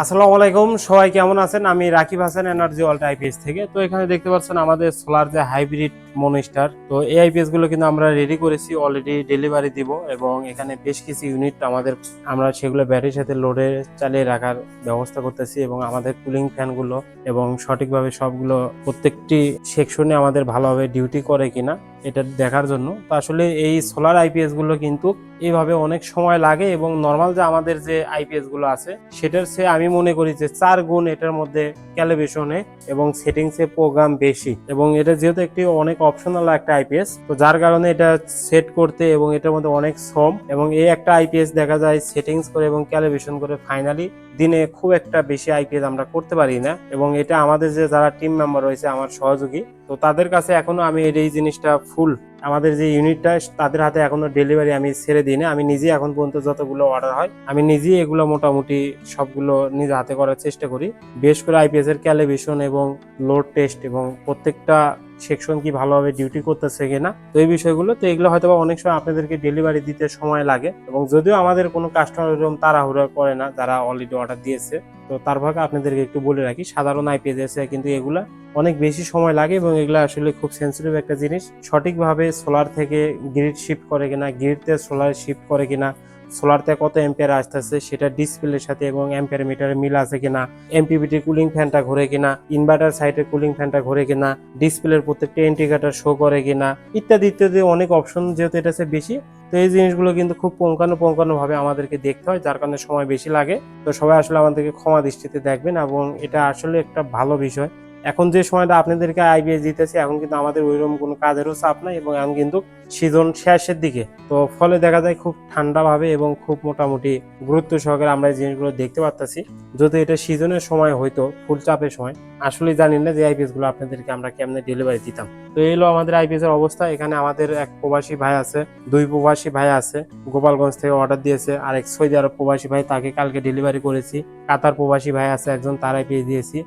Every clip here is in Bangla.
আসসালামু আলাইকুম, সবাই কেমন আছেন? আমি Rakib Hasan energy alt IPS থেকে। তো এখানে দেখতে পাচ্ছেন আমাদের সোলার যে হাইব্রিড মনিস্টার তো এই আইপিএসগুলো কিন্তু আমরা রেডি করেছি অলরেডি ডেলিভারি দিব এবং এখানে বেশ কিছু ইউনিট আমাদের, আমরা সেগুলো ব্যাটারির সাথে লোডে চালিয়ে রাখার ব্যবস্থা করতেছি এবং আমাদের কুলিং ফ্যানগুলো এবং সঠিকভাবে সবগুলো প্রত্যেকটি সেকশনে আমাদের ভালোভাবে ডিউটি করে কিনা। এটা দেখার জন্য। তো আসলে এই সোলার আইপিএসগুলো কিন্তু এইভাবে অনেক সময় লাগে এবং নর্মাল যে আমাদের যে আইপিএসগুলো আছে, সেটার সে আমি মনে করি যে চার গুণ এটার মধ্যে ক্যালিব্রেশনে এবং সেটিংসে প্রোগ্রাম বেশি। এবং এটা যেহেতু একটি অনেক অপশনাল একটা আইপিএস তো যার কারণে এটা সেট করতে এবং এটার মধ্যে অনেক শ্রম এবং এই একটা আইপিএস দেখা যায় সেটিংস করে এবং ক্যালিব্রেশন করে ফাইনালি দিনে খুব একটা বেশি আইপিএস আমরা করতে পারি না। এবং এটা আমাদের যে যারা টিম মেম্বার রয়েছে, আমার সহযোগী, তো তাদের কাছে এখনও আমি এই জিনিসটা ফুল আমাদের যে ইউনিটটা তাদের হাতে এখনও ডেলিভারি আমি ছেড়ে দিই না। আমি নিজে এখন পর্যন্ত যতগুলো অর্ডার হয়, আমি নিজেই এগুলো মোটামুটি সবগুলো নিজে হাতে করার চেষ্টা করি। বেশ করে আইপিএস এর ক্যালিব্রেশন এবং লোড টেস্ট এবং প্রত্যেকটা সেকশন কি ভালোভাবে ডিউটি করতেছে কিনা, তো এই বিষয়গুলো, তো এগুলো হয়তো অনেক সময় আপনাদেরকে ডেলিভারি দিতে সময় লাগে এবং যদিও আমাদের কোনো কাস্টমার এরকম তাড়াহুড়া করে না, যারা অলরেডি অর্ডার দিয়েছে, তো তার ভাগে আপনাদেরকে একটু বলে রাখি, সাধারণ আইপিএস এসে কিন্তু এগুলা অনেক বেশি সময় লাগে এবং এগুলো আসলে খুব সেন্সিটিভ একটা জিনিস। সঠিকভাবে সোলার থেকে গ্রিড শিফট করে কিনা গ্রিডতে সোলার শিফট করে কিনা সোলারতে কত এম্পিয়ার আসতেছে, সেটা ডিসপ্লের সাথে এবং এম্পিয়ার মিটারে মিল আছে কিনা এমপিবিটি কুলিং ফ্যানটা ঘুরে কিনা ইনভার্টার সাইডের কুলিং ফ্যানটা ঘুরে কিনা ডিসপ্লের প্রত্যেকটা ইন্ডিকেটার শো করে কিনা, ইত্যাদি ইত্যাদি অনেক অপশন যেহেতু এটা বেশি, তো এই জিনিসগুলো কিন্তু খুব পঙ্কানো পঙ্কানো ভাবে আমাদেরকে দেখতে হয়, যার কারণে সময় বেশি লাগে। তো সবাই আসলে আমাদেরকে ক্ষমা দৃষ্টিতে দেখবেন এবং এটা আসলে একটা ভালো বিষয়। এখন যে সময়টা আপনাদেরকে আইবিএস দিতেছি, এখন কিন্তু আমাদের ওইরকম কোনো কাজেরও চাপ নাই এবং এখন কিন্তু সিজন শেষের দিকে। তো ফলে দেখা যায় খুব ঠান্ডাভাবে এবং খুব মোটামুটি গুরুত্ব সহকারে আমরা এই জিনিসগুলো দেখতে পারতাছি। যদি এটা সিজনের সময় হয়তো, ফুল চাপের সময়। আসলে জানি না যে আইপিএসগুলো আপনাদেরকে আমরা কেমনে ডেলিভারি দিতাম। তো এই হলো আমাদের আইপিএস এর অবস্থা। এখানে আমাদের এক প্রবাসী ভাই আছে, দুই প্রবাসী ভাই আছে, গোপালগঞ্জ থেকে অর্ডার দিয়েছে। আর এক সৌদি আরব প্রবাসী ভাই, তাকে কালকে ডেলিভারি করেছি। কাতার প্রবাসী ভাই আছে, একজন তার আইপিএস দিয়েছি।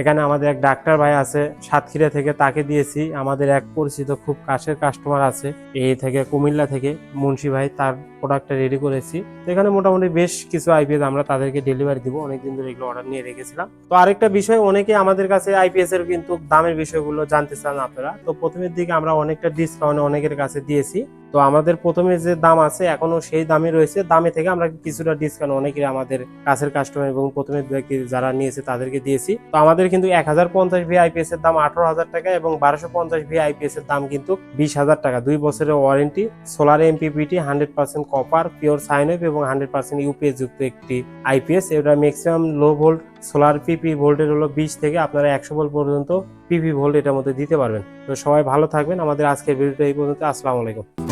এখানে আমাদের এক ডাক্তার ভাই আছে, সাতক্ষীরা থেকে তাকে দিয়েছি। আমাদের এক পরিচিত খুব কাছের কাস্টমার আছে, এই থেকে কুমিল্লা থেকে মুন্সি ভাই তার প্রোডাক্টটা রেডি করেছি। তো এখানে মোটামুটি বেশ কিছু আইপিএস আমরা তাদেরকে ডেলিভারি দিব। অনেকদিন ধরে এগুলো অর্ডার নিয়ে রেখেছিলাম। তো আরেকটা বিষয়, অনেকে আমাদের কাছে আইপিএস এর কিন্তু দামের বিষয়গুলো জানতে চান আপনারা। তো প্রথমের দিকে আমরা অনেকটা ডিসকাউন্ট অনেকের কাছে দিয়েছি। তো আমাদের প্রথমে যে দাম আছে এখনও সেই দামে রয়েছে। দামে থেকে আমরা কিছুটা ডিসকাউন্ট অনেকে আমাদের কাছের কাস্টমার এবং প্রথমে যারা নিয়েছে তাদেরকে দিয়েছি। তো আমাদের কিন্তু এক হাজার পঞ্চাশ ভি আইপিএস এর দাম আঠারো হাজার টাকা এবং বারোশো পঞ্চাশ ভি আইপিএস এর দাম কিন্তু বিশ হাজার টাকা। দুই বছরের warranty solar MPPT hundred percent copper pure sinewave এবং হান্ড্রেড পার্সেন্ট ইউপিএস যুক্ত একটি আইপিএস এটা maximum low volt solar PP ভোল্টের হলো বিশ থেকে আপনারা একশো ভোল্ট পর্যন্ত পিপি ভোল্ট এটার মধ্যে দিতে পারবেন। তো সবাই ভালো থাকবেন। আমাদের আজকের ভিডিওটা এই পর্যন্ত। আসসালামু আলাইকুম।